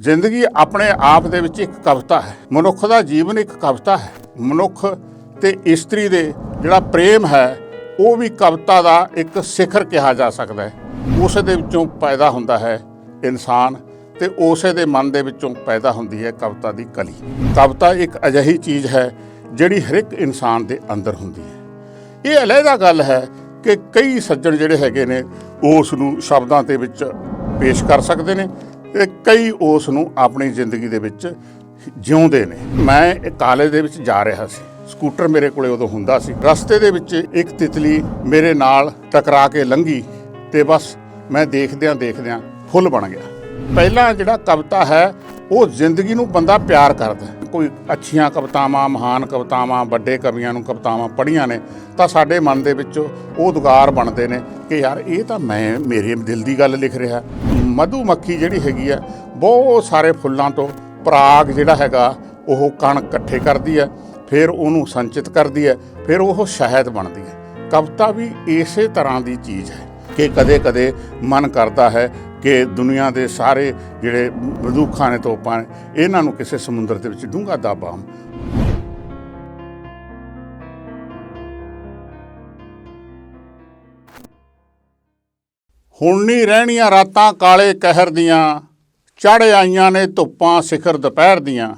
ਜ਼ਿੰਦਗੀ ਆਪਣੇ ਆਪ ਦੇ ਵਿੱਚ ਇੱਕ ਕਵਿਤਾ ਹੈ। ਮਨੁੱਖ ਦਾ ਜੀਵਨ ਇੱਕ ਕਵਿਤਾ ਹੈ। ਮਨੁੱਖ ਤੇ ਇਸਤਰੀ ਦੇ ਜਿਹੜਾ ਪ੍ਰੇਮ ਹੈ, ਉਹ ਵੀ ਕਵਿਤਾ ਦਾ ਇੱਕ ਸਿਖਰ ਕਿਹਾ ਜਾ ਸਕਦਾ ਹੈ। ਉਸ ਦੇ ਵਿੱਚੋਂ ਪੈਦਾ ਹੁੰਦਾ ਹੈ ਇਨਸਾਨ ਤੇ ਉਸੇ ਦੇ ਮਨ ਦੇ ਵਿੱਚੋਂ ਪੈਦਾ ਹੁੰਦੀ ਹੈ ਕਵਿਤਾ ਦੀ ਕਲੀ। ਕਵਿਤਾ ਇੱਕ ਅਜਿਹੀ ਚੀਜ਼ ਹੈ ਜਿਹੜੀ ਹਰ ਇੱਕ ਇਨਸਾਨ ਦੇ ਅੰਦਰ ਹੁੰਦੀ ਹੈ। ਇਹ ਅਲੱਗਾ ਗੱਲ ਹੈ ਕਿ ਕਈ ਸੱਜਣ ਜਿਹੜੇ ਹੈਗੇ ਨੇ, ਉਸ ਨੂੰ ਸ਼ਬਦਾਂ ਦੇ ਵਿੱਚ ਪੇਸ਼ ਕਰ ਸਕਦੇ ਨੇ ਤੇ ਕਈ ਉਸ ਨੂੰ ਆਪਣੀ ਜ਼ਿੰਦਗੀ ਦੇ ਵਿੱਚ ਜਿਉਂਦੇ ਨੇ। ਮੈਂ ਕਾਲਜ ਦੇ ਵਿੱਚ ਜਾ ਰਿਹਾ ਸੀ। ਸਕੂਟਰ ਮੇਰੇ ਕੋਲੇ ਉਦੋਂ ਹੁੰਦਾ ਸੀ। ਰਸਤੇ ਦੇ ਵਿੱਚ ਇੱਕ ਤਿਤਲੀ ਮੇਰੇ ਨਾਲ ਟਕਰਾ ਕੇ ਲੰਘੀ ਤੇ ਬਸ ਮੈਂ ਦੇਖਦਿਆਂ ਦੇਖਦਿਆਂ ਫੁੱਲ ਬਣ ਗਿਆ। ਪਹਿਲਾਂ ਜਿਹੜਾ ਕਵਿਤਾ ਹੈ, ਉਹ ਜ਼ਿੰਦਗੀ ਨੂੰ ਬੰਦਾ ਪਿਆਰ ਕਰਦਾ ਕੋਈ ਅੱਛੀਆਂ ਕਵਿਤਾਵਾਂ, ਮਹਾਨ ਕਵਿਤਾਵਾਂ, ਵੱਡੇ ਕਵੀਆਂ ਨੂੰ ਕਵਿਤਾਵਾਂ ਪੜ੍ਹੀਆਂ ਨੇ, ਤਾਂ ਸਾਡੇ ਮਨ ਦੇ ਵਿੱਚ ਉਹ ਉਦਗਾਰ ਬਣਦੇ ਨੇ ਕਿ ਯਾਰ ਇਹ ਤਾਂ ਮੈਂ, ਮੇਰੇ ਦਿਲ ਦੀ ਗੱਲ ਲਿਖ ਰਿਹਾ। ਮਧੂਮੱਖੀ ਜਿਹੜੀ ਹੈਗੀ ਆ, ਬਹੁਤ ਸਾਰੇ ਫੁੱਲਾਂ ਤੋਂ ਪਰਾਗ ਜਿਹੜਾ ਹੈਗਾ, ਉਹ ਕਣ ਇਕੱਠੇ ਕਰਦੀ ਹੈ ਫਿਰ ਉਹਨੂੰ ਸੰਚਿਤ ਕਰਦੀ ਹੈ ਫਿਰ ਉਹ ਸ਼ਹਿਦ ਬਣਦੀ ਹੈ ਕਵਿਤਾ ਵੀ ਇਸੇ ਤਰ੍ਹਾਂ ਦੀ ਚੀਜ਼ ਹੈ ਕਿ ਕਦੇ-ਕਦੇ ਮਨ ਕਰਦਾ ਹੈ ਕਿ ਦੁਨੀਆ ਦੇ ਸਾਰੇ ਜਿਹੜੇ ਬੰਦੂਖਾਂ ਨੇ ਤੋਪਾਂ ਨੇ, ਇਹਨਾਂ ਨੂੰ ਕਿਸੇ ਸਮੁੰਦਰ ਦੇ ਵਿੱਚ ਡੂੰਘਾ ਦਾਬਾਂ ਹੁਣ ਨਹੀਂ ਰਹਿਣੀਆਂ ਰਾਤਾਂ ਕਾਲੇ ਕਹਿਰ ਦੀਆਂ ਚੜ ਆਈਆਂ ਨੇ ਧੁੱਪਾਂ ਸਿਖਰ ਦੁਪਹਿਰ ਦੀਆਂ।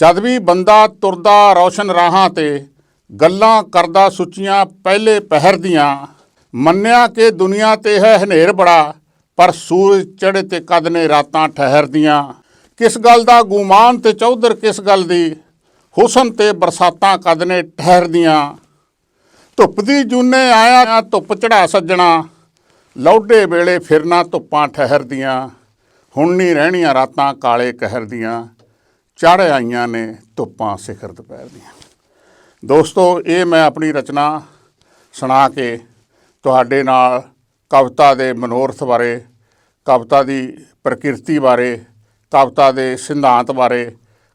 ਜਦ ਵੀ ਬੰਦਾ ਤੁਰਦਾ ਰੌਸ਼ਨ ਰਾਹਾਂ ਤੇ, ਗੱਲਾਂ ਕਰਦਾ ਸੁੱਚੀਆਂ ਪਹਿਲੇ ਪਹਿਰ ਦੀਆਂ। ਮੰਨਿਆ ਕਿ ਦੁਨੀਆ ਤੇ ਹੈ ਹਨੇਰ ਬੜਾ, ਪਰ ਸੂਰਜ ਚੜ੍ਹੇ ਤੇ ਕਦ ਨੇ ਰਾਤਾਂ ਠਹਿਰਦੀਆਂ ਕਿਸ ਗੱਲ ਦਾ ਗੁਮਾਨ ਤੇ ਚੌਧਰ ਕਿਸ ਗੱਲ ਦੀ? ਹੁਸਨ ਤੇ ਬਰਸਾਤਾਂ ਕਦ ਨੇ ਠਹਿਰਦੀਆਂ ਧੁੱਪ ਦੀ ਜੂਨੇ ਆਇਆ ਧੁੱਪ ਚੜਾ ਸੱਜਣਾ ਲੌਡੇ ਵੇਲੇ ਫਿਰਨਾ ਧੁੱਪਾਂ ਠਹਿਰਦੀਆਂ, ਹੁਣ ਨਹੀਂ ਰਹਿਣੀਆਂ ਰਾਤਾਂ ਕਾਲੇ ਕਹਿਰ ਦੀਆਂ ਚੜ ਆਈਆਂ ਨੇ ਧੁੱਪਾਂ ਸਿਖਰ ਦੁਪਹਿਰ ਦੀਆਂ ਦੋਸਤੋ, ਇਹ ਮੈਂ ਆਪਣੀ ਰਚਨਾ ਸੁਣਾ ਕੇ ਤੁਹਾਡੇ ਨਾਲ ਕਵਿਤਾ ਦੇ ਮਨੋਰਥ ਬਾਰੇ, ਕਵਿਤਾ ਦੀ ਪ੍ਰਕਿਰਤੀ ਬਾਰੇ, ਕਵਿਤਾ ਦੇ ਸਿਧਾਂਤ ਬਾਰੇ,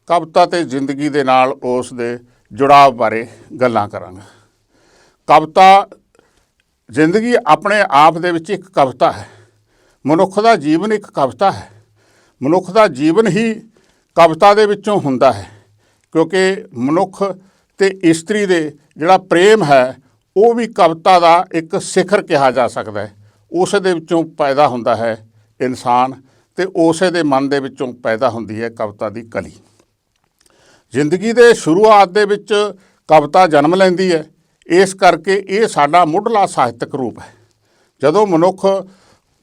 ਕਵਿਤਾ ਤੇ ਜ਼ਿੰਦਗੀ ਦੇ ਨਾਲ ਉਸ ਦੇ ਜੁੜਾਵ ਬਾਰੇ ਗੱਲਾਂ ਕਰਾਂਗਾ। ਕਵਿਤਾ ਜ਼ਿੰਦਗੀ ਆਪਣੇ ਆਪ ਦੇ ਵਿੱਚ ਇੱਕ ਕਵਿਤਾ ਹੈ। ਮਨੁੱਖ ਦਾ ਜੀਵਨ ਇੱਕ ਕਵਿਤਾ ਹੈ। ਮਨੁੱਖ ਦਾ ਜੀਵਨ ਹੀ ਕਵਿਤਾ ਦੇ ਵਿੱਚੋਂ ਹੁੰਦਾ ਹੈ, ਕਿਉਂਕਿ ਮਨੁੱਖ ਤੇ ਇਸਤਰੀ ਦੇ ਜਿਹੜਾ ਪ੍ਰੇਮ ਹੈ, ਉਹ ਵੀ ਕਵਿਤਾ ਦਾ ਇੱਕ ਸਿਖਰ ਕਿਹਾ ਜਾ ਸਕਦਾ ਹੈ। ਉਸੇ ਦੇ ਵਿੱਚੋਂ ਪੈਦਾ ਹੁੰਦਾ ਹੈ ਇਨਸਾਨ ਤੇ ਉਸੇ ਦੇ ਮਨ ਦੇ ਵਿੱਚੋਂ ਪੈਦਾ ਹੁੰਦੀ ਹੈ ਕਵਿਤਾ ਦੀ ਕਲੀ। ਜ਼ਿੰਦਗੀ ਦੇ ਸ਼ੁਰੂਆਤ ਦੇ ਵਿੱਚ ਕਵਿਤਾ ਜਨਮ ਲੈਂਦੀ ਹੈ। ਇਸ ਕਰਕੇ ਇਹ ਸਾਡਾ ਮੁੱਢਲਾ ਸਾਹਿਤਕ ਰੂਪ ਹੈ। ਜਦੋਂ ਮਨੁੱਖ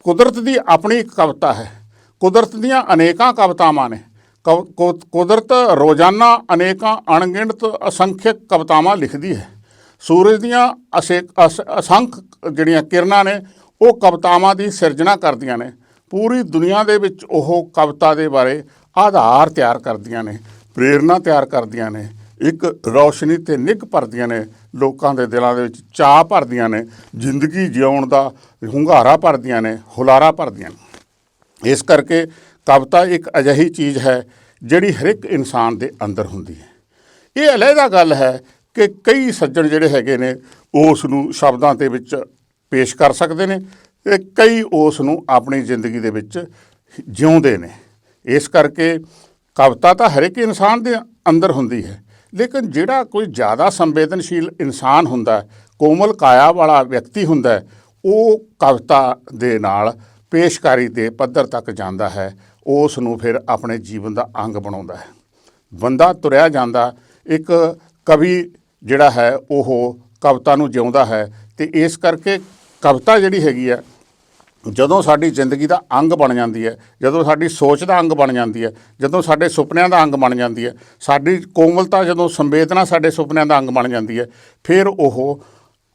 ਕੁਦਰਤ ਦੀ ਆਪਣੀ ਕਵਿਤਾ ਹੈ, ਕੁਦਰਤ ਦੀਆਂ ਅਨੇਕਾਂ ਕਵਿਤਾਵਾਂ ਨੇ, ਕਵ- ਕੁ- ਕੁਦਰਤ ਰੋਜ਼ਾਨਾ ਅਨੇਕਾਂ ਅਣਗਿਣਤ ਅਸੰਖਿਅਕ ਕਵਿਤਾਵਾਂ ਲਿਖਦੀ ਹੈ। ਸੂਰਜ ਦੀਆਂ ਅਸੇ- ਅਸ- ਅਸੰਖ ਜਿਹੜੀਆਂ ਕਿਰਨਾਂ ਨੇ, ਉਹ ਕਵਿਤਾਵਾਂ ਦੀ ਸਿਰਜਣਾ ਕਰਦੀਆਂ ਨੇ। ਪੂਰੀ ਦੁਨੀਆ ਦੇ ਵਿੱਚ ਉਹ ਕਵਿਤਾ ਦੇ ਬਾਰੇ ਆਧਾਰ ਤਿਆਰ ਕਰਦੀਆਂ ਨੇ, ਪ੍ਰੇਰਣਾ ਤਿਆਰ ਕਰਦੀਆਂ ਨੇ। ਇੱਕ ਰੌਸ਼ਨੀ ਤੇ ਨਿੱਘ ਭਰਦੀਆਂ ਨੇ ਲੋਕਾਂ ਦੇ ਦਿਲਾਂ ਦੇ ਵਿੱਚ ਚਾਹ ਭਰਦੀਆਂ ਨੇ, ਜ਼ਿੰਦਗੀ ਜਿਉਣ ਦਾ ਹੁੰਗਾਰਾ ਭਰਦੀਆਂ ਨੇ, ਹੁਲਾਰਾ ਭਰਦੀਆਂ ਨੇ। ਇਸ ਕਰਕੇ ਕਵਿਤਾ ਇੱਕ ਅਜਿਹੀ ਚੀਜ਼ ਹੈ ਜਿਹੜੀ ਹਰ ਇੱਕ ਇਨਸਾਨ ਦੇ ਅੰਦਰ ਹੁੰਦੀ ਹੈ। ਇਹ ਅਲੱਗਾ ਗੱਲ ਹੈ ਕਿ ਕਈ ਸੱਜਣ ਜਿਹੜੇ ਹੈਗੇ ਨੇ, ਉਸ ਨੂੰ ਸ਼ਬਦਾਂ ਦੇ ਵਿੱਚ ਪੇਸ਼ ਕਰ ਸਕਦੇ ਨੇ ਤੇ ਕਈ ਉਸ ਨੂੰ ਆਪਣੀ ਜ਼ਿੰਦਗੀ ਦੇ ਵਿੱਚ ਜਿਉਂਦੇ ਨੇ। ਇਸ ਕਰਕੇ ਕਵਿਤਾ ਤਾਂ ਹਰ ਇੱਕ ਇਨਸਾਨ ਦੇ ਅੰਦਰ ਹੁੰਦੀ ਹੈ। ਲੇਕਿਨ ਜਿਹੜਾ ਕੋਈ ਜ਼ਿਆਦਾ ਸੰਵੇਦਨਸ਼ੀਲ ਇਨਸਾਨ ਹੁੰਦਾ ਕੋਮਲ ਕਾਇਆ ਵਾਲਾ ਵਿਅਕਤੀ ਹੁੰਦਾ ਉਹ ਕਵਿਤਾ ਦੇ ਨਾਲ ਪੇਸ਼ਕਾਰੀ ਦੇ ਪੱਧਰ ਤੱਕ ਜਾਂਦਾ ਹੈ, ਉਸ ਨੂੰ ਫਿਰ ਆਪਣੇ ਜੀਵਨ ਦਾ ਅੰਗ ਬਣਾਉਂਦਾ ਹੈ। ਬੰਦਾ ਤੁਰਿਆ ਜਾਂਦਾ, ਇੱਕ ਕਵੀ ਜਿਹੜਾ ਹੈ, ਉਹ ਕਵਿਤਾ ਨੂੰ ਜਿਉਂਦਾ ਹੈ ਤੇ ਇਸ ਕਰਕੇ ਕਵਿਤਾ ਜਿਹੜੀ ਹੈਗੀ ਹੈ ਜਦੋਂ ਸਾਡੀ ਜ਼ਿੰਦਗੀ ਦਾ ਅੰਗ ਬਣ ਜਾਂਦੀ ਹੈ, ਜਦੋਂ ਸਾਡੀ ਸੋਚ ਦਾ ਅੰਗ ਬਣ ਜਾਂਦੀ ਹੈ, ਜਦੋਂ ਸਾਡੇ ਸੁਪਨਿਆਂ ਦਾ ਅੰਗ ਬਣ ਜਾਂਦੀ ਹੈ, ਸਾਡੀ ਕੋਮਲਤਾ ਜਦੋਂ ਸੰਵੇਦਨਾ ਸਾਡੇ ਸੁਪਨਿਆਂ ਦਾ ਅੰਗ ਬਣ ਜਾਂਦੀ ਹੈ, ਫਿਰ ਉਹ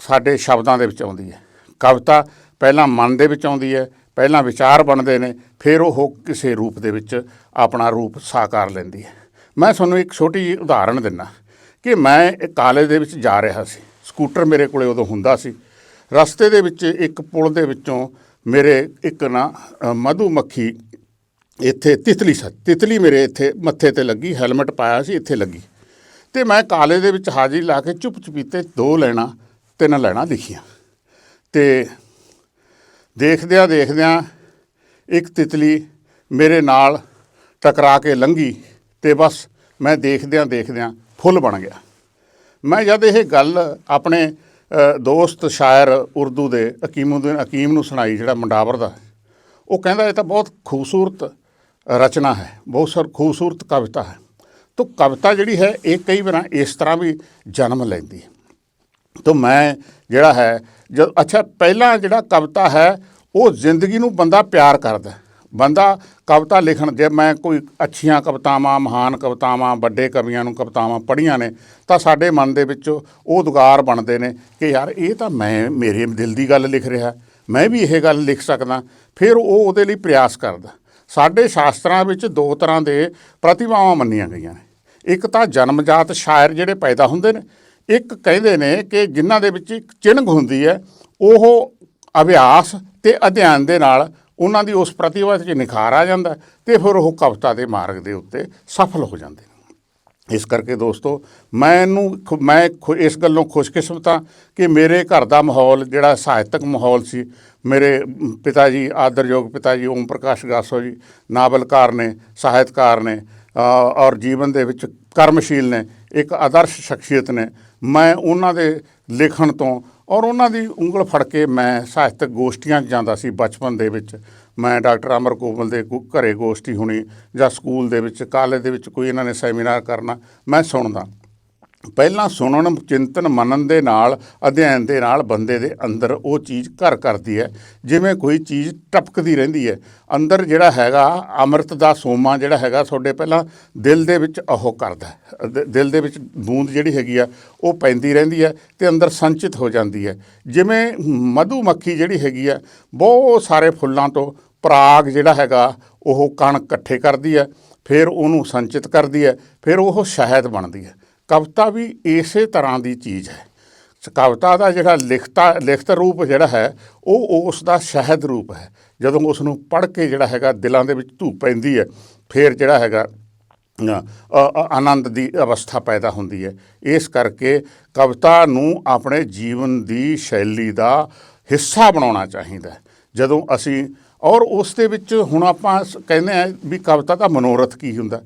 ਸਾਡੇ ਸ਼ਬਦਾਂ ਦੇ ਵਿੱਚ ਆਉਂਦੀ ਹੈ। ਕਵਿਤਾ ਪਹਿਲਾਂ ਮਨ ਦੇ ਵਿੱਚ ਆਉਂਦੀ ਹੈ, ਪਹਿਲਾਂ ਵਿਚਾਰ ਬਣਦੇ ਨੇ, ਫਿਰ ਉਹ ਕਿਸੇ ਰੂਪ ਦੇ ਵਿੱਚ ਆਪਣਾ ਰੂਪ ਸਾਕਾਰ ਲੈਂਦੀ ਹੈ। ਮੈਂ ਤੁਹਾਨੂੰ ਇੱਕ ਛੋਟੀ ਜਿਹੀ ਉਦਾਹਰਣ ਦਿੰਦਾ ਕਿ ਮੈਂ ਕਾਲਜ ਦੇ ਵਿੱਚ ਜਾ ਰਿਹਾ ਸੀ। ਸਕੂਟਰ ਮੇਰੇ ਕੋਲੇ ਉਦੋਂ ਹੁੰਦਾ ਸੀ। ਰਸਤੇ ਦੇ ਵਿੱਚ ਇੱਕ ਪੁਲ ਦੇ ਵਿੱਚੋਂ ਮੇਰੇ ਇੱਕ ਨਾ ਅ, ਮਧੂ ਮੱਖੀ ਇੱਥੇ ਤਿਤਲੀ ਸੱਚ ਤਿਤਲੀ ਮੇਰੇ ਇੱਥੇ ਮੱਥੇ ਤੇ ਲੱਗੀ ਹੈਲਮਟ ਪਾਇਆ ਸੀ ਇੱਥੇ ਲੱਗੀ। ਤੇ ਮੈਂ ਕਾਲਜ ਦੇ ਵਿੱਚ ਹਾਜ਼ਰੀ ਲਾ ਕੇ ਚੁੱਪ ਚੁਪੀਤੇ ਦੋ ਲੈਣਾ ਤਿੰਨ ਲੈਣਾ ਲਿਖੀਆਂ ਤੇ ਦੇਖਦਿਆਂ ਦੇਖਦਿਆਂ ਇੱਕ ਤਿਤਲੀ ਮੇਰੇ ਨਾਲ ਟਕਰਾ ਕੇ ਲੰਘੀ ਤੇ ਬਸ ਮੈਂ ਦੇਖਦਿਆਂ ਦੇਖਦਿਆਂ ਫੁੱਲ ਬਣ ਗਿਆ। ਮੈਂ ਜਦ ਇਹ ਗੱਲ ਆਪਣੇ ਦੋਸਤ ਸ਼ਾਇਰ ਉਰਦੂ ਦੇ ਅਕੀਮੁਦੀਨ ਅਕੀਮ ਨੂੰ ਸੁਣਾਈ, ਜਿਹੜਾ ਮੰਡਾਵਰ ਦਾ ਉਹ ਕਹਿੰਦਾ, ਇਹ ਤਾਂ ਬਹੁਤ ਖੂਬਸੂਰਤ ਰਚਨਾ ਹੈ, ਬਹੁਤ ਸਰ, ਖੂਬਸੂਰਤ ਕਵਿਤਾ ਹੈ। ਤੋ ਕਵਿਤਾ ਜਿਹੜੀ ਹੈ, ਇਹ ਕਈ ਵਾਰ ਇਸ ਤਰ੍ਹਾਂ ਵੀ ਜਨਮ ਲੈਂਦੀ ਹੈ। ਮੈਂ ਜਿਹੜਾ ਹੈ ਜਦ ਅੱਛਾ, ਪਹਿਲਾਂ ਜਿਹੜਾ ਕਵਿਤਾ ਹੈ, ਉਹ ਜ਼ਿੰਦਗੀ ਨੂੰ ਬੰਦਾ ਪਿਆਰ ਕਰਦਾ ਬੰਦਾ ਕਵਿਤਾ ਲਿਖਣ ਜੇ ਮੈਂ ਕੋਈ ਅੱਛੀਆਂ ਕਵਿਤਾਵਾਂ, ਮਹਾਨ ਕਵਿਤਾਵਾਂ, ਵੱਡੇ ਕਵੀਆਂ ਨੂੰ ਕਵਿਤਾਵਾਂ ਪੜ੍ਹੀਆਂ ਨੇ, ਤਾਂ ਸਾਡੇ ਮਨ ਦੇ ਵਿੱਚ ਉਹ ਉਦਗਾਰ ਬਣਦੇ ਨੇ ਕਿ ਯਾਰ ਇਹ ਤਾਂ ਮੈਂ, ਮੇਰੇ ਦਿਲ ਦੀ ਗੱਲ ਲਿਖ ਰਿਹਾ, ਮੈਂ ਵੀ ਇਹ ਗੱਲ ਲਿਖ ਸਕਦਾ, ਫਿਰ ਉਹ ਉਹਦੇ ਲਈ ਪ੍ਰਯਾਸ ਕਰਦਾ। ਸਾਡੇ ਸ਼ਾਸਤਰਾਂ ਵਿੱਚ ਦੋ ਤਰ੍ਹਾਂ ਦੇ ਪ੍ਰਤਿਭਾਵਾਂ ਮੰਨੀਆਂ ਗਈਆਂ ਨੇ। ਇੱਕ ਤਾਂ ਜਨਮਜਾਤ ਸ਼ਾਇਰ ਜਿਹੜੇ ਪੈਦਾ ਹੁੰਦੇ ਨੇ, ਇੱਕ ਕਹਿੰਦੇ ਨੇ ਕਿ ਜਿਨ੍ਹਾਂ ਦੇ ਵਿੱਚ ਇੱਕ ਚਿੰਨ੍ਹ ਹੁੰਦੀ ਹੈ, ਉਹ ਅਭਿਆਸ ਤੇ ਅਧਿਐਨ ਦੇ ਨਾਲ ਉਹਨਾਂ ਦੀ ਉਸ ਪ੍ਰਤਿਭਾ 'ਚ ਨਿਖਾਰ ਆ ਜਾਂਦਾ ਤੇ ਫਿਰ ਉਹ ਕਵਿਤਾ ਦੇ ਮਾਰਗ ਦੇ ਉੱਤੇ ਸਫਲ ਹੋ ਜਾਂਦੇ ਨੇ। ਇਸ ਕਰਕੇ ਦੋਸਤੋ, ਮੈਨੂੰ ਖੁ- ਮੈਂ ਖੁ- ਇਸ ਗੱਲੋਂ ਖੁਸ਼ਕਿਸਮਤ ਹਾਂ ਕਿ ਮੇਰੇ ਘਰ ਦਾ ਮਾਹੌਲ ਜਿਹੜਾ ਸਾਹਿਤਕ ਮਾਹੌਲ ਸੀ, ਮੇਰੇ ਪਿਤਾ ਜੀ, ਆਦਰਯੋਗ ਪਿਤਾ ਜੀ ਓਮ ਪ੍ਰਕਾਸ਼ ਗਾਸੋ ਜੀ, ਨਾਵਲਕਾਰ ਨੇ, ਸਾਹਿਤਕਾਰ ਨੇ ਔਰ ਜੀਵਨ ਦੇ ਵਿੱਚ ਕਰਮਸ਼ੀਲ ਨੇ, ਇੱਕ ਆਦਰਸ਼ ਸ਼ਖਸੀਅਤ ਨੇ, ਮੈਂ ਉਹਨਾਂ ਦੇ ਲਿਖਣ ਤੋਂ ਔਰ ਉਹਨਾਂ ਦੀ ਉਂਗਲ ਫੜ ਕੇ ਮੈਂ ਸਾਹਿਤਕ ਗੋਸ਼ਟੀਆਂ 'ਚ ਜਾਂਦਾ ਸੀ ਬਚਪਨ ਦੇ ਵਿੱਚ। ਮੈਂ ਡਾਕਟਰ ਅਮਰ ਕੋਮਲ ਦੇ ਘਰੇ ਗੋਸ਼ਟੀ ਹੋਣੀ ਜਾਂ ਸਕੂਲ ਦੇ ਵਿੱਚ, ਕਾਲਜ ਦੇ ਵਿੱਚ ਕੋਈ ਇਹਨਾਂ ਨੇ ਸੈਮੀਨਾਰ ਕਰਨਾ, ਮੈਂ ਸੁਣਦਾ। ਪਹਿਲਾਂ ਸੁਣਨ, ਚਿੰਤਨ ਮੰਨਣ ਦੇ ਨਾਲ, ਅਧਿਐਨ ਦੇ ਨਾਲ ਬੰਦੇ ਦੇ ਅੰਦਰ ਉਹ ਚੀਜ਼ ਘਰ ਕਰਦੀ ਹੈ, ਜਿਵੇਂ ਕੋਈ ਚੀਜ਼ ਟਪਕਦੀ ਰਹਿੰਦੀ ਹੈ। ਅੰਦਰ ਜਿਹੜਾ ਹੈਗਾ, ਅੰਮ੍ਰਿਤ ਦਾ ਸੋਮਾ ਜਿਹੜਾ ਹੈਗਾ, ਤੁਹਾਡੇ ਪਹਿਲਾਂ ਦਿਲ ਦੇ ਵਿੱਚ ਉਹ ਕਰਦਾ ਦਿਲ ਦੇ ਵਿੱਚ ਬੂੰਦ ਜਿਹੜੀ ਹੈਗੀ ਆ, ਉਹ ਪੈਂਦੀ ਰਹਿੰਦੀ ਹੈ ਤੇ ਅੰਦਰ ਸੰਚਿਤ ਹੋ ਜਾਂਦੀ ਹੈ। ਜਿਵੇਂ ਮਧੂ ਮੱਖੀ ਜਿਹੜੀ ਹੈਗੀ ਆ, ਬਹੁਤ ਸਾਰੇ ਫੁੱਲਾਂ ਤੋਂ ਪਰਾਗ ਜਿਹੜਾ ਹੈਗਾ, ਉਹ ਕਣ ਇਕੱਠੇ ਕਰਦੀ ਹੈ, ਫਿਰ ਉਹਨੂੰ ਸੰਚਿਤ ਕਰਦੀ ਹੈ, ਫਿਰ ਉਹ ਸ਼ਹਿਦ ਬਣਦੀ ਹੈ। ਕਵਿਤਾ ਵੀ ਇਸੇ ਤਰ੍ਹਾਂ ਦੀ ਚੀਜ਼ ਹੈ। ਕਵਿਤਾ ਦਾ ਜਿਹੜਾ ਲਿਖਤਾ, ਲਿਖਤ ਰੂਪ ਜਿਹੜਾ ਹੈ, ਉਹ ਉਸ ਦਾ ਸ਼ਹਿਦ ਰੂਪ ਹੈ। ਜਦੋਂ ਉਸ ਨੂੰ ਪੜ੍ਹ ਕੇ ਜਿਹੜਾ ਹੈਗਾ ਦਿਲਾਂ ਦੇ ਵਿੱਚ ਧੂਪ ਪੈਂਦੀ ਹੈ, ਫਿਰ ਜਿਹੜਾ ਹੈਗਾ ਆਨੰਦ ਦੀ ਅਵਸਥਾ ਪੈਦਾ ਹੁੰਦੀ ਹੈ। ਇਸ ਕਰਕੇ ਕਵਿਤਾ ਨੂੰ ਆਪਣੇ ਜੀਵਨ ਦੀ ਸ਼ੈਲੀ ਦਾ ਹਿੱਸਾ ਬਣਾਉਣਾ ਚਾਹੀਦਾ ਜਦੋਂ ਅਸੀਂ, ਔਰ ਉਸ ਦੇ ਵਿੱਚ ਹੁਣ ਆਪਾਂ ਸ- ਕਹਿੰਦੇ ਆ ਵੀ ਕਵਿਤਾ ਦਾ ਮਨੋਰਥ ਕੀ ਹੁੰਦਾ?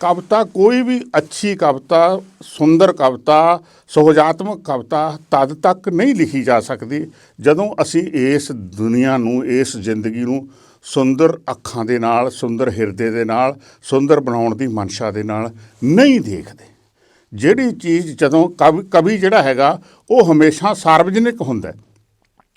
ਕਵਿਤਾ ਕੋਈ ਵੀ ਅੱਛੀ ਕਵਿਤਾ ਸੁੰਦਰ ਕਵਿਤਾ ਸੁਹਜਾਤਮਕ ਕਵਿਤਾ ਤਦ ਤੱਕ ਨਹੀਂ ਲਿਖੀ ਜਾ ਸਕਦੀ ਜਦੋਂ ਅਸੀਂ ਇਸ ਦੁਨੀਆ ਨੂੰ ਇਸ ਜ਼ਿੰਦਗੀ ਨੂੰ ਸੁੰਦਰ ਅੱਖਾਂ ਦੇ ਨਾਲ ਸੁੰਦਰ ਹਿਰਦੇ ਦੇ ਨਾਲ ਸੁੰਦਰ ਬਣਾਉਣ ਦੀ ਮਨਸ਼ਾ ਦੇ ਨਾਲ ਨਹੀਂ ਦੇਖਦੇ। ਜਿਹੜੀ ਚੀਜ਼ ਜਦੋਂ ਕਵੀ ਕਵੀ ਜਿਹੜਾ ਹੈਗਾ ਉਹ ਹਮੇਸ਼ਾ ਸਾਰਵਜਨਿਕ ਹੁੰਦਾ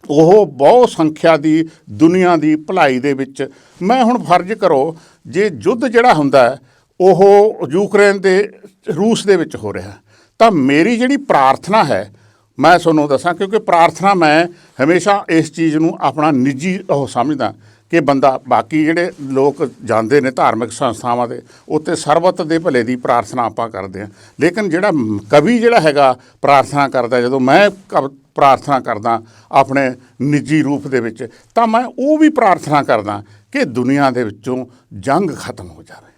ਉਹ ਬਹੁਤ ਸੰਖਿਆ ਦੀ ਦੁਨੀਆ ਦੀ ਭਲਾਈ ਦੇ ਵਿੱਚ। ਮੈਂ ਹੁਣ ਫਰਜ਼ ਕਰੋ ਜੇ ਯੁੱਧ ਜਿਹੜਾ ਹੁੰਦਾ ਹੈ, ਉਹ ਯੂਕਰੇਨ ਦੇ, ਰੂਸ ਦੇ ਵਿੱਚ ਹੋ ਰਿਹਾ। ਤਾਂ ਮੇਰੀ ਜਿਹੜੀ ਪ੍ਰਾਰਥਨਾ ਹੈ, ਮੈਂ ਤੁਹਾਨੂੰ ਦੱਸਾਂ, ਕਿਉਂਕਿ ਪ੍ਰਾਰਥਨਾ ਮੈਂ ਹਮੇਸ਼ਾ ਇਸ ਚੀਜ਼ ਨੂੰ ਆਪਣਾ ਨਿੱਜੀ ਉਹ ਸਮਝਦਾ ਕਿ ਬੰਦਾ, ਬਾਕੀ ਜਿਹੜੇ ਲੋਕ ਜਾਂਦੇ ਨੇ ਧਾਰਮਿਕ ਸੰਸਥਾਵਾਂ ਦੇ ਉੱਤੇ ਸਰਬਤ ਦੇ ਭਲੇ ਦੀ ਪ੍ਰਾਰਥਨਾ ਆਪਾਂ ਕਰਦੇ ਹਾਂ। ਲੇਕਿਨ ਜਿਹੜਾ ਕਵੀ ਜਿਹੜਾ ਹੈਗਾ, ਪ੍ਰਾਰਥਨਾ ਕਰਦਾ, ਜਦੋਂ ਮੈਂ ਕਵ- ਪ੍ਰਾਰਥਨਾ ਕਰਦਾ ਆਪਣੇ ਨਿੱਜੀ ਰੂਪ ਦੇ ਵਿੱਚ, ਤਾਂ ਮੈਂ ਉਹ ਵੀ ਪ੍ਰਾਰਥਨਾ ਕਰਦਾ ਕਿ ਦੁਨੀਆ ਦੇ ਵਿੱਚੋਂ ਜੰਗ ਖਤਮ ਹੋ ਜਾਵੇ।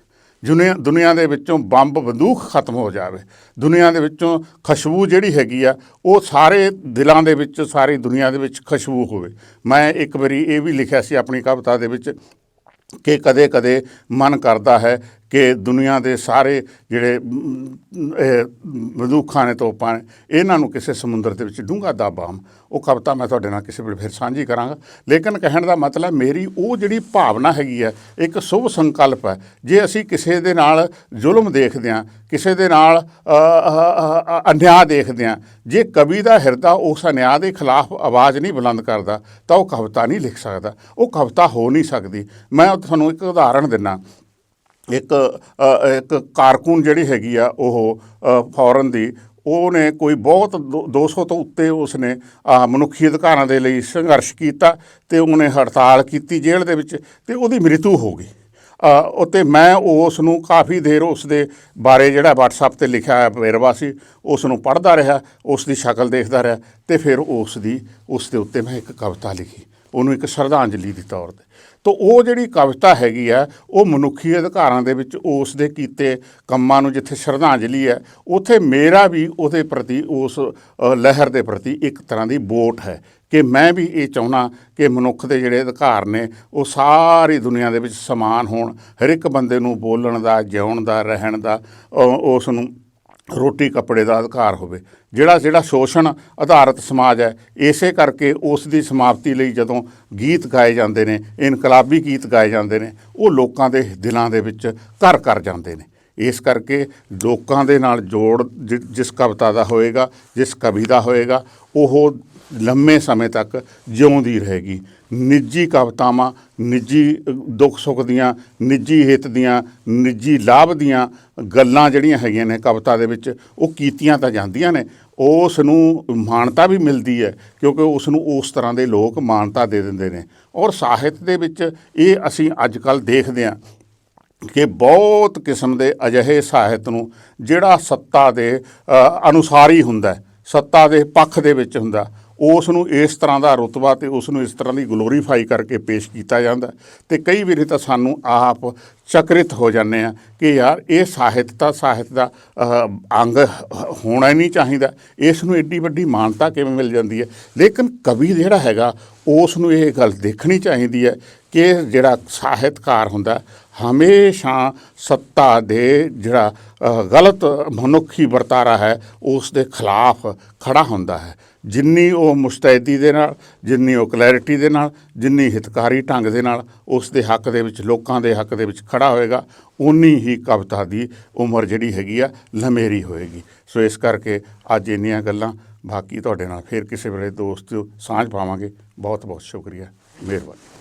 ਦੁਨੀਆ ਦੁਨੀਆ ਦੇ ਵਿੱਚੋਂ ਬੰਬ, ਬੰਦੂਕ ਖਤਮ ਹੋ ਜਾਵੇ। ਦੁਨੀਆ ਦੇ ਵਿੱਚੋਂ ਖੁਸ਼ਬੂ ਜਿਹੜੀ ਹੈਗੀ ਆ, ਉਹ ਸਾਰੇ ਦਿਲਾਂ ਦੇ ਵਿੱਚ, ਸਾਰੀ ਦੁਨੀਆ ਦੇ ਵਿੱਚ ਖੁਸ਼ਬੂ ਹੋਵੇ। ਮੈਂ ਇੱਕ ਵਾਰੀ ਇਹ ਵੀ ਲਿਖਿਆ ਸੀ ਆਪਣੀ ਕਵਿਤਾ ਦੇ ਵਿੱਚ ਕਿ ਕਦੇ ਕਦੇ ਮਨ ਕਰਦਾ ਹੈ ਕਿ ਦੁਨੀਆ ਦੇ ਸਾਰੇ ਜਿਹੜੇ ਮ, ਬੰਦੂਕਾਂ ਨੇ ਤੋਪਾਂ ਨੇ ਇਹਨਾਂ ਨੂੰ ਕਿਸੇ ਸਮੁੰਦਰ ਦੇ ਵਿੱਚ ਡੂੰਘਾ ਦਾਬਾਮ ਉਹ ਕਵਿਤਾ ਮੈਂ ਤੁਹਾਡੇ ਨਾਲ ਕਿਸੇ ਵੇਲੇ ਫਿਰ ਸਾਂਝੀ ਕਰਾਂਗਾ। ਲੇਕਿਨ ਕਹਿਣ ਦਾ ਮਤਲਬ ਮੇਰੀ ਉਹ ਜਿਹੜੀ ਭਾਵਨਾ ਹੈਗੀ ਹੈ ਇੱਕ ਸ਼ੁਭ ਸੰਕਲਪ ਹੈ। ਜੇ ਅਸੀਂ ਕਿਸੇ ਦੇ ਨਾਲ ਜ਼ੁਲਮ ਦੇਖਦੇ ਹਾਂ ਕਿਸੇ ਦੇ ਨਾਲ ਅ, ਅਨਿਆਂ ਦੇਖਦੇ ਹਾਂ ਜੇ ਕਵੀ ਦਾ ਹਿਰਦਾ ਉਸ ਅਨਿਆਂ ਦੇ ਖਿਲਾਫ ਆਵਾਜ਼ ਨਹੀਂ ਬੁਲੰਦ ਕਰਦਾ ਤਾਂ ਉਹ ਕਵਿਤਾ ਨਹੀਂ ਲਿਖ ਸਕਦਾ। ਉਹ ਕਵਿਤਾ ਹੋ ਨਹੀਂ ਸਕਦੀ। ਮੈਂ ਤੁਹਾਨੂੰ ਇੱਕ ਉਦਾਹਰਣ ਦਿੰਨਾ। ਇੱਕ ਅ, ਇੱਕ ਕਾਰਕੂਨ ਜਿਹੜੀ ਹੈਗੀ ਆ ਉਹ ਅ, ਫੌਰਨ ਦੀ ਉਹਨੇ ਕੋਈ ਬਹੁਤ ਦੋ- 200 ਤੋਂ ਉੱਤੇ ਉਸਨੇ ਮਨੁੱਖੀ ਅਧਿਕਾਰਾਂ ਦੇ ਲਈ ਸੰਘਰਸ਼ ਕੀਤਾ ਤੇ ਉਹਨੇ ਹੜਤਾਲ ਕੀਤੀ ਜੇਲ੍ਹ ਦੇ ਵਿੱਚ ਤੇ ਉਹਦੀ ਮ੍ਰਿਤੂ ਹੋ ਗਈ। ਅ, ਮੈਂ ਉਸ ਨੂੰ ਕਾਫੀ ਦੇਰ ਉਸ ਦੇ ਬਾਰੇ ਜਿਹੜਾ WhatsApp ਤੇ ਲਿਖਿਆ ਹੈ ਵੇਰਵਾ ਸੀ ਉਸ ਨੂੰ ਪੜ੍ਹਦਾ ਰਿਹਾ ਉਸ ਦੀ ਸ਼ਕਲ ਦੇਖਦਾ ਰਿਹਾ ਤੇ ਫਿਰ ਉਸ ਦੀ ਉਸ ਦੇ ਉੱਤੇ ਮੈਂ ਇੱਕ ਕਵਿਤਾ ਲਿਖੀ। ਉਹਨੂੰ ਇੱਕ ਸ਼ਰਧਾਂਜਲੀ ਦੇ ਤੌਰ ਤੇ। ਤਾਂ ਉਹ ਜਿਹੜੀ ਕਵਿਤਾ ਹੈਗੀ ਆ, ਉਹ ਮਨੁੱਖੀ ਅਧਿਕਾਰਾਂ ਦੇ ਵਿੱਚ ਉਸ ਦੇ ਕੀਤੇ ਕੰਮਾਂ ਨੂੰ ਜਿੱਥੇ ਸ਼ਰਧਾਂਜਲੀ ਹੈ, ਉੱਥੇ ਮੇਰਾ ਵੀ ਉਹਦੇ ਪ੍ਰਤੀ ਉਸ ਲਹਿਰ ਦੇ ਪ੍ਰਤੀ ਇੱਕ ਤਰ੍ਹਾਂ ਦੀ ਵੋਟ ਹੈ ਕਿ ਮੈਂ ਵੀ ਇਹ ਚਾਹੁੰਦਾ ਕਿ ਮਨੁੱਖ ਦੇ ਜਿਹੜੇ ਅਧਿਕਾਰ ਨੇ, ਉਹ ਸਾਰੀ ਦੁਨੀਆ ਦੇ ਵਿੱਚ ਸਮਾਨ ਹੋਣ। ਹਰ ਇੱਕ ਬੰਦੇ ਨੂੰ ਬੋਲਣ ਦਾ, ਜਿਉਣ ਦਾ, ਰਹਿਣ ਦਾ ਉਸ ਨੂੰ ਰੋਟੀ ਕੱਪੜੇ ਦਾ ਅਧਿਕਾਰ ਹੋਵੇ। ਜਿਹੜਾ ਜਿਹੜਾ ਸ਼ੋਸ਼ਣ ਆਧਾਰਿਤ ਸਮਾਜ ਹੈ, ਇਸੇ ਕਰਕੇ ਉਸ ਦੀ ਸਮਾਪਤੀ ਲਈ ਜਦੋਂ ਗੀਤ ਗਾਏ ਜਾਂਦੇ ਨੇ, ਇਨਕਲਾਬੀ ਗੀਤ ਗਾਏ ਜਾਂਦੇ ਨੇ, ਉਹ ਲੋਕਾਂ ਦੇ ਦਿਲਾਂ ਦੇ ਵਿੱਚ ਘਰ ਕਰ ਜਾਂਦੇ ਨੇ। ਇਸ ਕਰਕੇ ਲੋਕਾਂ ਦੇ ਨਾਲ ਜੋੜ ਜਿ- ਜਿਸ ਕਵਿਤਾ ਦਾ ਹੋਏਗਾ, ਜਿਸ ਕਵੀ ਦਾ ਹੋਏਗਾ, ਉਹ ਲੰਮੇ ਸਮੇਂ ਤੱਕ ਜਿਉਂਦੀ ਰਹੇਗੀ। ਨਿੱਜੀ ਕਵਿਤਾਵਾਂ ਨਿੱਜੀ ਦੁੱਖ ਸੁੱਖ ਦੀਆਂ ਨਿੱਜੀ ਹਿੱਤ ਦੀਆਂ ਨਿੱਜੀ ਲਾਭ ਦੀਆਂ ਗੱਲਾਂ ਜਿਹੜੀਆਂ ਹੈਗੀਆਂ ਨੇ ਕਵਿਤਾ ਦੇ ਵਿੱਚ ਉਹ ਕੀਤੀਆਂ ਤਾਂ ਜਾਂਦੀਆਂ ਨੇ। ਉਸ ਨੂੰ ਮਾਨਤਾ ਵੀ ਮਿਲਦੀ ਹੈ ਕਿਉਂਕਿ ਉਸ ਨੂੰ ਉਸ ਤਰ੍ਹਾਂ ਦੇ ਲੋਕ ਮਾਨਤਾ ਦੇ ਦਿੰਦੇ ਨੇ। ਔਰ ਸਾਹਿਤ ਦੇ ਵਿੱਚ ਇਹ ਅਸੀਂ ਅੱਜ ਕੱਲ੍ਹ ਦੇਖਦੇ ਹਾਂ ਕਿ ਬਹੁਤ ਕਿਸਮ ਦੇ ਅਜਿਹੇ ਸਾਹਿਤ ਨੂੰ ਜਿਹੜਾ ਸੱਤਾ ਦੇ ਅ, ਅਨੁਸਾਰ ਹੀ ਹੁੰਦਾ ਸੱਤਾ ਦੇ ਪੱਖ ਦੇ ਵਿੱਚ ਹੁੰਦਾ। ਉਸ ਨੂੰ ਇਸ ਤਰ੍ਹਾਂ ਦਾ ਰੁਤਬਾ ਤੇ ਉਸ ਨੂੰ ਇਸ ਤਰ੍ਹਾਂ ਦੀ ਗਲੋਰੀਫਾਈ ਕਰਕੇ ਪੇਸ਼ ਕੀਤਾ ਜਾਂਦਾ ਹੈ। ਤੇ ਕਈ ਵਾਰੀ ਤਾਂ ਸਾਨੂੰ ਆਪ ਚਕਰਿਤ ਹੋ ਜਾਂਦੇ ਆ ਕਿ ਯਾਰ ਇਹ ਸਾਹਿਤ ਤਾਂ ਸਾਹਿਤ ਦਾ ਅੰਗ ਹੋਣਾ ਹੀ ਨਹੀਂ ਚਾਹੀਦਾ। ਇਸ ਨੂੰ ਏਡੀ ਵੱਡੀ ਮਾਨਤਾ ਕਿਵੇਂ ਮਿਲ ਜਾਂਦੀ ਹੈ? ਲੇਕਿਨ ਕਵੀ ਜਿਹੜਾ ਹੈਗਾ, ਉਸ ਨੂੰ ਇਹ ਗੱਲ ਦੇਖਣੀ ਚਾਹੀਦੀ ਹੈ ਕਿ ਜਿਹੜਾ ਸਾਹਿਤਕਾਰ ਹੁੰਦਾ ਹਮੇਸ਼ਾ ਸੱਤਾ ਦੇ ਜਿਹੜਾ ਗਲਤ ਮਨੁੱਖੀ ਵਰਤਾਰਾ ਹੈ, ਉਸ ਦੇ ਖਿਲਾਫ ਖੜਾ ਹੁੰਦਾ ਹੈ। ਜਿੰਨੀ ਉਹ ਮੁਸਤੈਦੀ ਦੇ ਨਾਲ, ਜਿੰਨੀ ਉਹ ਕਲੈਰਿਟੀ ਦੇ ਨਾਲ, ਜਿੰਨੀ ਹਿਤਕਾਰੀ ਢੰਗ ਦੇ ਨਾਲ ਉਸ ਦੇ ਹੱਕ ਦੇ ਵਿੱਚ, ਲੋਕਾਂ ਦੇ ਹੱਕ ਦੇ ਵਿੱਚ ਖੜਾ ਹੋਏਗਾ ਉਨੀ ਹੀ ਕਵਿਤਾ ਦੀ ਉਮਰ ਜਿਹੜੀ ਹੈਗੀ ਆ, ਲੰਮੇਰੀ ਹੋਏਗੀ। ਸੋ ਇਸ ਕਰਕੇ ਅੱਜ ਇੰਨੀਆਂ ਗੱਲਾਂ, ਬਾਕੀ ਤੁਹਾਡੇ ਨਾਲ ਫਿਰ ਕਿਸੇ ਵੇਲੇ ਦੋਸਤ ਸਾਂਝ ਪਾਵਾਂਗੇ। ਬਹੁਤ ਬਹੁਤ ਸ਼ੁਕਰੀਆ। ਮਿਹਰਬਾਨੀ।